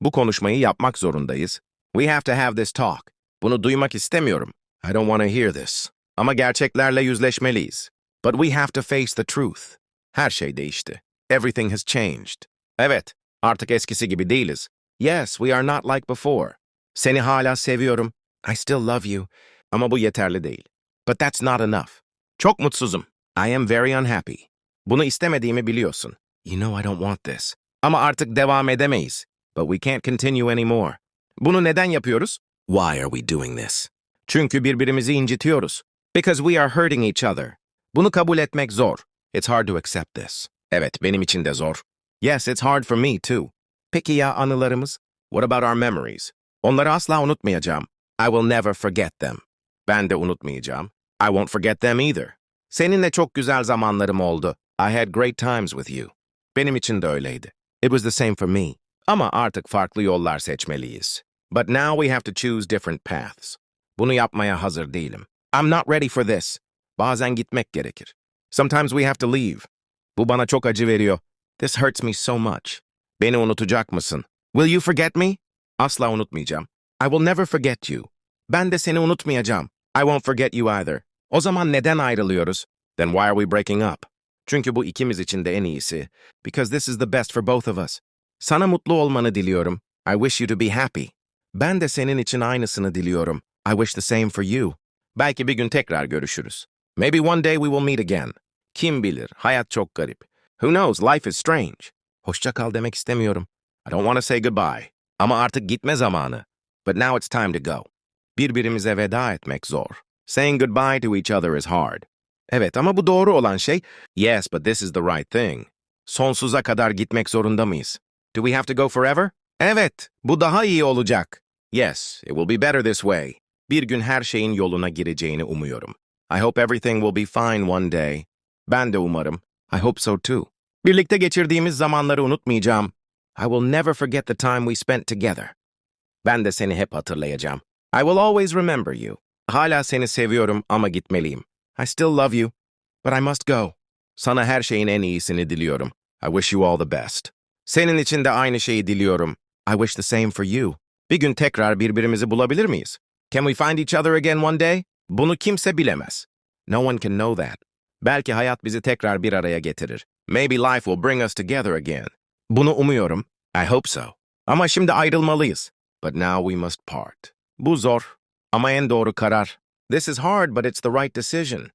Bu konuşmayı yapmak zorundayız. We have to have this talk. Bunu duymak istemiyorum. I don't want to hear this. Ama gerçeklerle yüzleşmeliyiz. But we have to face the truth. Her şey değişti. Everything has changed. Evet, artık eskisi gibi değiliz. Yes, we are not like before. Seni hala seviyorum. I still love you. Ama bu yeterli değil. But that's not enough. Çok mutsuzum. I am very unhappy. Bunu istemediğimi biliyorsun. You know I don't want this. Ama artık devam edemeyiz. But we can't continue anymore. Bunu neden yapıyoruz? Why are we doing this? Çünkü birbirimizi incitiyoruz. Because we are hurting each other. Bunu kabul etmek zor. It's hard to accept this. Evet, benim için de zor. Yes, it's hard for me too. Peki ya anılarımız? What about our memories? Onları asla unutmayacağım. I will never forget them. Ben de unutmayacağım. I won't forget them either. Seninle çok güzel zamanlarım oldu. I had great times with you. Benim için de öyleydi. It was the same for me. Ama artık farklı yollar seçmeliyiz. But now we have to choose different paths. Bunu yapmaya hazır değilim. I'm not ready for this. Bazen gitmek gerekir. Sometimes we have to leave. Bu bana çok acı veriyor. This hurts me so much. Beni unutacak mısın? Will you forget me? Asla unutmayacağım. I will never forget you. Ben de seni unutmayacağım. I won't forget you either. O zaman neden ayrılıyoruz? Then why are we breaking up? Çünkü bu ikimiz için de en iyisi. Because this is the best for both of us. Sana mutlu olmanı diliyorum. I wish you to be happy. Ben de senin için aynısını diliyorum. I wish the same for you. Belki bir gün tekrar görüşürüz. Maybe one day we will meet again. Kim bilir, hayat çok garip. Who knows, life is strange. Hoşça kal demek istemiyorum. I don't want to say goodbye. Ama artık gitme zamanı. But now it's time to go. Birbirimize veda etmek zor. Saying goodbye to each other is hard. Evet ama bu doğru olan şey. Yes, but this is the right thing. Sonsuza kadar gitmek zorunda mıyız? Do we have to go forever? Evet, bu daha iyi olacak. Yes, it will be better this way. Bir gün her şeyin yoluna gireceğini umuyorum. I hope everything will be fine one day. Ben de umarım. I hope so too. Birlikte geçirdiğimiz zamanları unutmayacağım. I will never forget the time we spent together. Ben de seni hep hatırlayacağım. I will always remember you. Hala seni seviyorum ama gitmeliyim. I still love you, but I must go. Sana her şeyin en iyisini diliyorum. I wish you all the best. Senin için de aynı şeyi diliyorum. I wish the same for you. Bir gün tekrar birbirimizi bulabilir miyiz? Can we find each other again one day? Bunu kimse bilemez. No one can know that. Belki hayat bizi tekrar bir araya getirir. Maybe life will bring us together again. Bunu umuyorum. I hope so. Ama şimdi ayrılmalıyız. But now we must part. Bu zor. Ama en doğru karar. This is hard but it's the right decision.